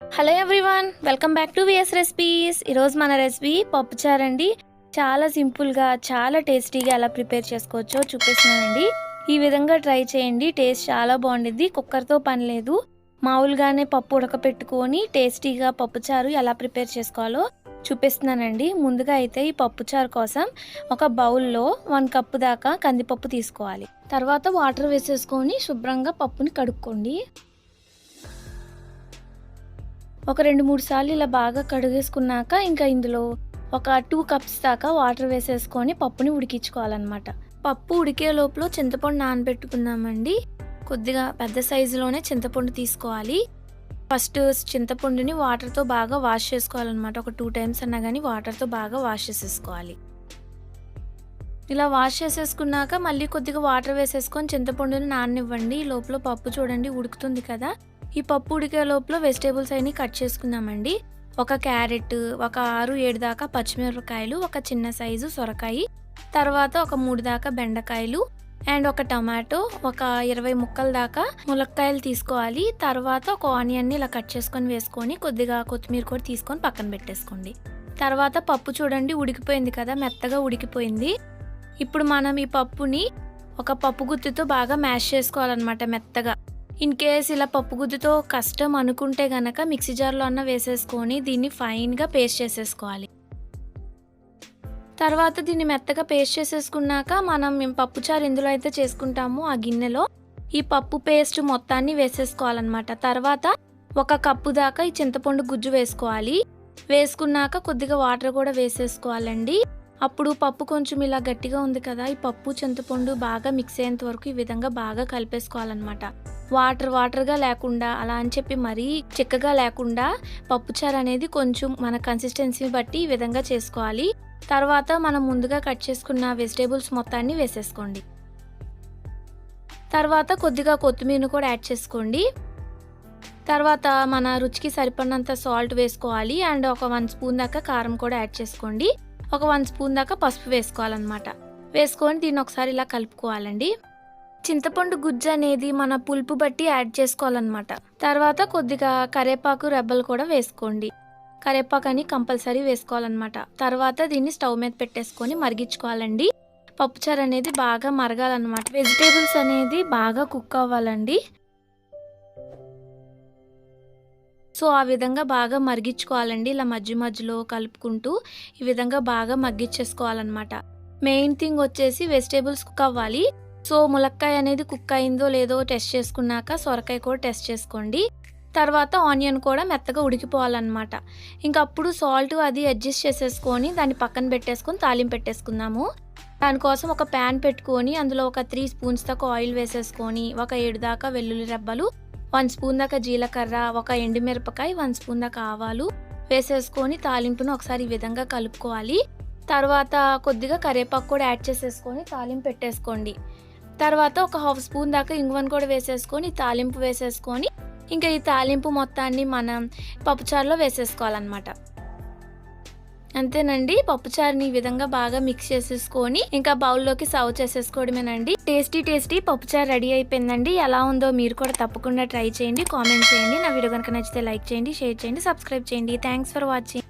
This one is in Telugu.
Hello everyone welcome back to VS recipes ఈరోజు మన రెసిపీ పప్పుచారు అండి చాలా సింపుల్గా చాలా టేస్టీగా ఎలా ప్రిపేర్ చేసుకోవచ్చో చూపిస్తున్నానండి. ఈ విధంగా ట్రై చేయండి. టేస్ట్ చాలా బాగుండిద్ది. కుక్కర్తో పని లేదు. మామూలుగానే పప్పు ఉడకపెట్టుకొని టేస్టీగా పప్పుచారు ఎలా ప్రిపేర్ చేసుకోవాలో చూపిస్తున్నానండి. ముందుగా అయితే ఈ పప్పుచారు కోసం ఒక బౌల్లో వన్ కప్పు దాకా కందిపప్పు తీసుకోవాలి. తర్వాత వాటర్ వేసేసుకొని శుభ్రంగా పప్పుని కడుక్కోండి. ఒక రెండు మూడు సార్లు ఇలా బాగా కడిగేసుకున్నాక ఇంకా ఇందులో ఒక టూ కప్స్ దాకా వాటర్ వేసేసుకొని పప్పుని ఉడికించుకోవాలన్నమాట. పప్పు ఉడికే లోపల చింతపండు నానబెట్టుకున్నామండి కొద్దిగా పెద్ద సైజులోనే చింతపండు తీసుకోవాలి. ఫస్ట్ చింతపండుని వాటర్తో బాగా వాష్ చేసుకోవాలన్నమాట. ఒక టూ టైమ్స్ అన్నా కానీ వాటర్తో బాగా వాష్ చేసేసుకోవాలి. ఇలా వాష్ చేసేసుకున్నాక మళ్ళీ కొద్దిగా వాటర్ వేసేసుకొని చింతపండుని నాననివ్వండి. ఈ లోపల పప్పు చూడండి ఉడుకుతుంది కదా. ఈ పప్పు ఉడికే లోపల వెజిటేబుల్స్ అన్ని కట్ చేసుకుందామండి. ఒక క్యారెట్ ఒక ఆరు ఏడు దాకా పచ్చిమిరపకాయలు ఒక చిన్న సైజు సొరకాయ తర్వాత ఒక మూడు దాకా బెండకాయలు అండ్ ఒక టమాటో ఒక ఇరవై ముక్కల దాకా ములక్కాయలు తీసుకోవాలి. తర్వాత ఒక ఆనియన్ని ఇలా కట్ చేసుకొని వేసుకొని కొద్దిగా కొత్తిమీర కూడా తీసుకొని పక్కన పెట్టేసుకోండి. తర్వాత పప్పు చూడండి ఉడికిపోయింది కదా మెత్తగా ఉడికిపోయింది. ఇప్పుడు మనం ఈ పప్పుని ఒక పప్పు గుత్తితో బాగా మ్యాష్ చేసుకోవాలన్నమాట మెత్తగా. ఇన్ కేస్ ఇలా పప్పు కష్టం అనుకుంటే గనక మిక్సీ జార్లో అన్న వేసేసుకొని దీన్ని ఫైన్గా పేస్ట్ చేసేసుకోవాలి. తర్వాత దీన్ని మెత్తగా పేస్ట్ చేసేసుకున్నాక మనం మేము పప్పుచారు ఎందులో అయితే చేసుకుంటామో. ఆ గిన్నెలో ఈ పప్పు పేస్ట్ మొత్తాన్ని వేసేసుకోవాలన్నమాట. తర్వాత ఒక కప్పు దాకా ఈ చింతపండు గుజ్జు వేసుకోవాలి. వేసుకున్నాక కొద్దిగా వాటర్ కూడా వేసేసుకోవాలండి. అప్పుడు పప్పు కొంచెం ఇలా గట్టిగా ఉంది కదా ఈ పప్పు చింతపండు బాగా మిక్స్ అయ్యేంత వరకు ఈ విధంగా బాగా కలిపేసుకోవాలన్నమాట. వాటర్ వాటర్గా లేకుండా అలా అని చెప్పి మరీ చిక్కగా లేకుండా పప్పుచారు అనేది కొంచెం మన కన్సిస్టెన్సీని బట్టి ఈ విధంగా చేసుకోవాలి. తర్వాత మనం ముందుగా కట్ చేసుకున్న వెజిటేబుల్స్ మొత్తాన్ని వేసేసుకోండి. తర్వాత కొద్దిగా కొత్తిమీరను కూడా యాడ్ చేసుకోండి. తర్వాత మన రుచికి సరిపడినంత సాల్ట్ వేసుకోవాలి అండ్ ఒక వన్ స్పూన్ దాకా కారం కూడా యాడ్ చేసుకోండి. ఒక వన్ స్పూన్ దాకా పసుపు వేసుకోవాలన్నమాట. వేసుకొని దీన్ని ఒకసారి ఇలా కలుపుకోవాలండి. చింతపండు గుజ్జు అనేది మన పులుపు బట్టి యాడ్ చేసుకోవాలన్నమాట. తర్వాత కొద్దిగా కరేపాకు రెబ్బలు కూడా వేసుకోండి. కరేపాకు అని కంపల్సరీ వేసుకోవాలన్నమాట. తర్వాత దీన్ని స్టవ్ మీద పెట్టేసుకొని మరిగించుకోవాలండి. పప్పుచారు అనేది బాగా మరగాలన్నమాట. వెజిటేబుల్స్ అనేది బాగా కుక్ అవ్వాలండి. సో ఆ విధంగా బాగా మరిగించుకోవాలండి. ఇలా మధ్య మధ్యలో కలుపుకుంటూ ఈ విధంగా బాగా మగ్గిచ్చేసుకోవాలన్నమాట మెయిన్ థింగ్ వచ్చేసి వెజిటేబుల్స్ కుక్ అవ్వాలి. సో ములక్కాయ అనేది కుక్ అయిందో లేదో టెస్ట్ చేసుకున్నాక సొరకాయ కూడా టెస్ట్ చేసుకోండి. తర్వాత ఆనియన్ కూడా మెత్తగా ఉడికిపోవాలన్నమాట. ఇంకా అప్పుడు సాల్ట్ అది అడ్జస్ట్ చేసేసుకొని దాన్ని పక్కన పెట్టేసుకొని తాలింపు పెట్టేసుకుందాము. దానికోసం ఒక ప్యాన్ పెట్టుకొని అందులో ఒక త్రీ స్పూన్స్ దాకా ఆయిల్ వేసేసుకొని ఒక ఏడు దాకా వెల్లుల్లి రెబ్బలు వన్ స్పూన్ దాకా జీలకర్ర ఒక ఎండుమిరపకాయ వన్ స్పూన్ దాకా ఆవాలు వేసేసుకొని తాలింపును ఒకసారి ఈ విధంగా కలుపుకోవాలి. తర్వాత కొద్దిగా కరివేపాకు కూడా యాడ్ చేసేసుకొని తాలింపు పెట్టేసుకోండి. తర్వాత ఒక హాఫ్ స్పూన్ దాకా ఇంగువను కూడా వేసేసుకొని తాలింపు వేసేసుకొని ఇంకా ఈ తాలింపు మొత్తాన్ని మనం పప్పుచారులో వేసేసుకోవాలన్నమాట. అంతేనండి పప్పుచారుని ఈ విధంగా బాగా మిక్స్ చేసేసుకొని ఇంకా బౌల్లోకి సర్వ్ చేసేసుకోవడమేనండి. టేస్టీ టేస్టీ పప్పుచారు రెడీ అయిపోయిందండి. ఎలా ఉందో మీరు కూడా తప్పకుండా ట్రై చేయండి కామెంట్ చేయండి. నా వీడియో కనుక నచ్చితే లైక్ చేయండి షేర్ చేయండి సబ్స్క్రైబ్ చేయండి. Thanks for watching